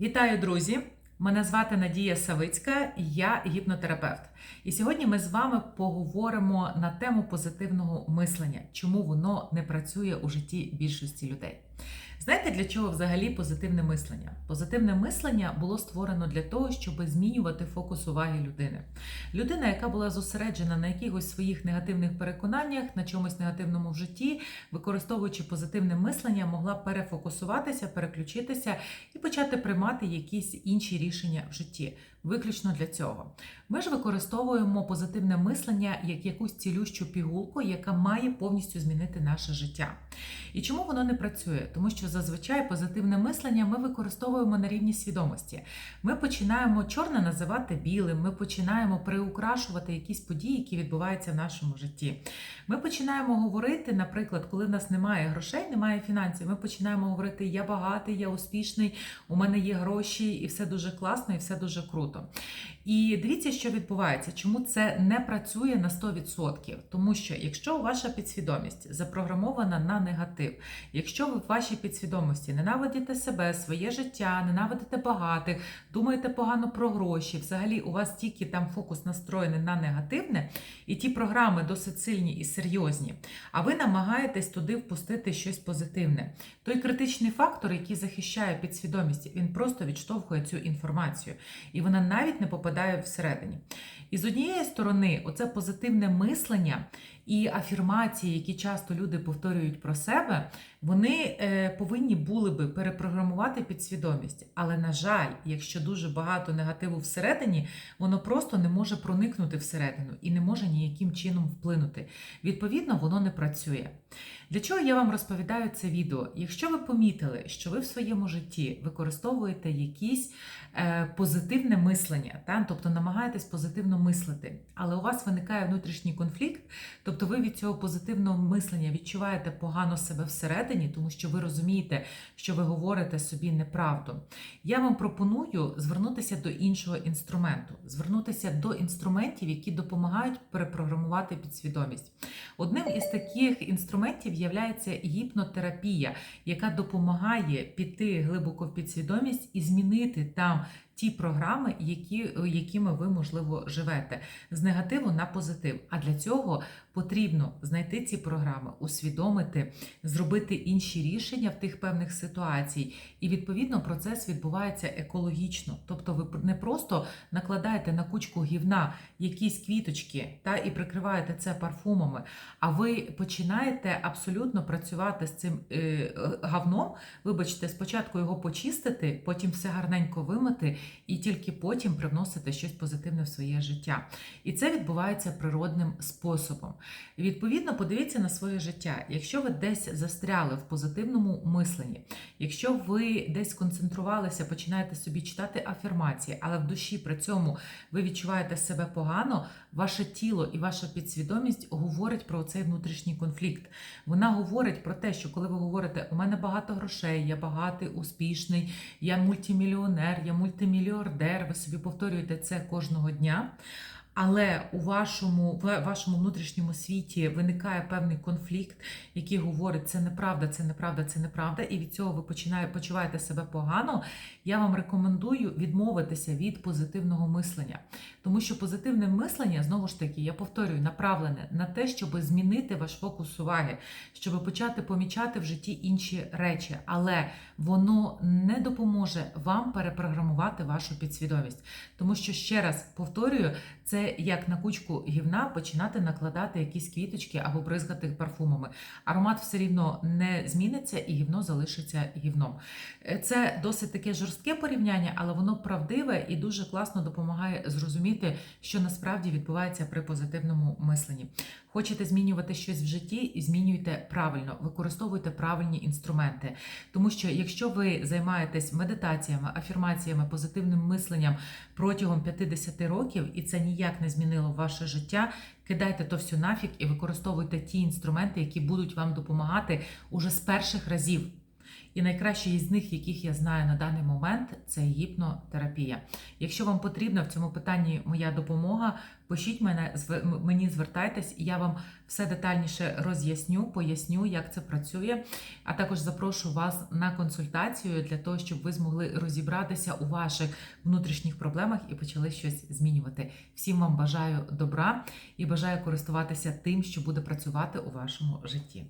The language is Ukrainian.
Вітаю, друзі! Мене звати Надія Савицька, я гіпнотерапевт. І сьогодні ми з вами поговоримо на тему позитивного мислення, чому воно не працює у житті більшості людей. Знаєте, для чого взагалі позитивне мислення? Позитивне мислення було створено для того, щоб змінювати фокус уваги людини. Людина, яка була зосереджена на якихось своїх негативних переконаннях, на чомусь негативному в житті, використовуючи позитивне мислення, могла перефокусуватися, переключитися і почати приймати якісь інші рішення в житті. Виключно для цього. Ми ж використовуємо позитивне мислення як якусь цілющу пігулку, яка має повністю змінити наше життя. І чому воно не працює? Тому що зазвичай позитивне мислення ми використовуємо на рівні свідомості. Ми починаємо чорне називати білим, ми починаємо приукрашувати якісь події, які відбуваються в нашому житті. Ми починаємо говорити, наприклад, коли в нас немає грошей, немає фінансів, ми починаємо говорити: Я багатий, я успішний, у мене є гроші, і все дуже класно, і все дуже круто. І дивіться, що відбувається, чому це не працює на 100%. Тому що якщо ваша підсвідомість запрограмована на негатив, якщо ви в вашій підсвідомості ненавидите себе, своє життя, ненавидите багатих, думаєте погано про гроші, взагалі у вас тільки там фокус настроєний на негативне, і ті програми досить сильні і серйозні, а ви намагаєтесь туди впустити щось позитивне. Той критичний фактор, який захищає підсвідомість, він просто відштовхує цю інформацію, і вона навіть не попадає всередині. І з однієї сторони, оце позитивне мислення і афірмації, які часто люди повторюють про себе, вони е, повинні були би перепрограмувати підсвідомість. Але, на жаль, якщо дуже багато негативу всередині, воно просто не може проникнути всередину і не може ніяким чином вплинути. Відповідно, воно не працює. Для чого я вам розповідаю це відео? Якщо ви помітили, що ви в своєму житті використовуєте якісь е, позитивне мислення, та? тобто намагаєтесь позитивно мислити, але у вас виникає внутрішній конфлікт, тобто ви від цього позитивного мислення відчуваєте погано себе всередині, тому що ви розумієте, що ви говорите собі неправду. Я вам пропоную звернутися до іншого інструменту, звернутися до інструментів, які допомагають перепрограмувати підсвідомість. Одним із таких інструментів є гіпнотерапія, яка допомагає піти глибоко в підсвідомість і змінити там ті програми, які, якими ви, можливо, живете, з негативу на позитив. А для цього потрібно знайти ці програми, усвідомити, зробити інші рішення в тих певних ситуацій. І відповідно процес відбувається екологічно. Тобто, ви не просто накладаєте на кучку гівна якісь квіточки та і прикриваєте це парфумами, а ви починаєте абсолютно працювати з цим е, гавном. Вибачте, спочатку його почистити, потім все гарненько вимити і тільки потім привносити щось позитивне в своє життя. І це відбувається природним способом. Відповідно, подивіться на своє життя. Якщо ви десь застряли в позитивному мисленні, якщо ви десь концентрувалися, починаєте собі читати афірмації, але в душі при цьому ви відчуваєте себе погано, ваше тіло і ваша підсвідомість говорить про цей внутрішній конфлікт. Вона говорить про те, що коли ви говорите, у мене багато грошей, я багатий, успішний, я мультимільйонер, я мультимільярдер, ви собі повторюєте це кожного дня. Але у вашому в вашому внутрішньому світі виникає певний конфлікт, який говорить, це неправда, це неправда, це неправда, і від цього ви починаєте почуваєте себе погано. Я вам рекомендую відмовитися від позитивного мислення, тому що позитивне мислення знову ж таки, я повторюю, направлене на те, щоб змінити ваш фокус уваги, щоб почати помічати в житті інші речі, але воно не допоможе вам перепрограмувати вашу підсвідомість, тому що ще раз повторюю, це як на кучку гівна починати накладати якісь квіточки або бризгати парфумами. Аромат все рівно не зміниться і гівно залишиться гівном. Е, це досить таке жорстке порівняння, але воно правдиве і дуже класно допомагає зрозуміти, що насправді відбувається при позитивному мисленні. Хочете змінювати щось в житті, змінюйте правильно, використовуйте правильні інструменти. Тому що якщо ви займаєтесь медитаціями, афірмаціями, позитивним мисленням протягом 50 років, і це ніяк не змінило ваше життя, кидайте то все нафік і використовуйте ті інструменти, які будуть вам допомагати уже з перших разів. І найкраще із них, яких я знаю на даний момент, це гіпнотерапія. Якщо вам потрібна в цьому питанні моя допомога, пишіть мене, мені звертайтесь, і я вам все детальніше роз'ясню, поясню, як це працює. А також запрошу вас на консультацію для того, щоб ви змогли розібратися у ваших внутрішніх проблемах і почали щось змінювати. Всім вам бажаю добра і бажаю користуватися тим, що буде працювати у вашому житті.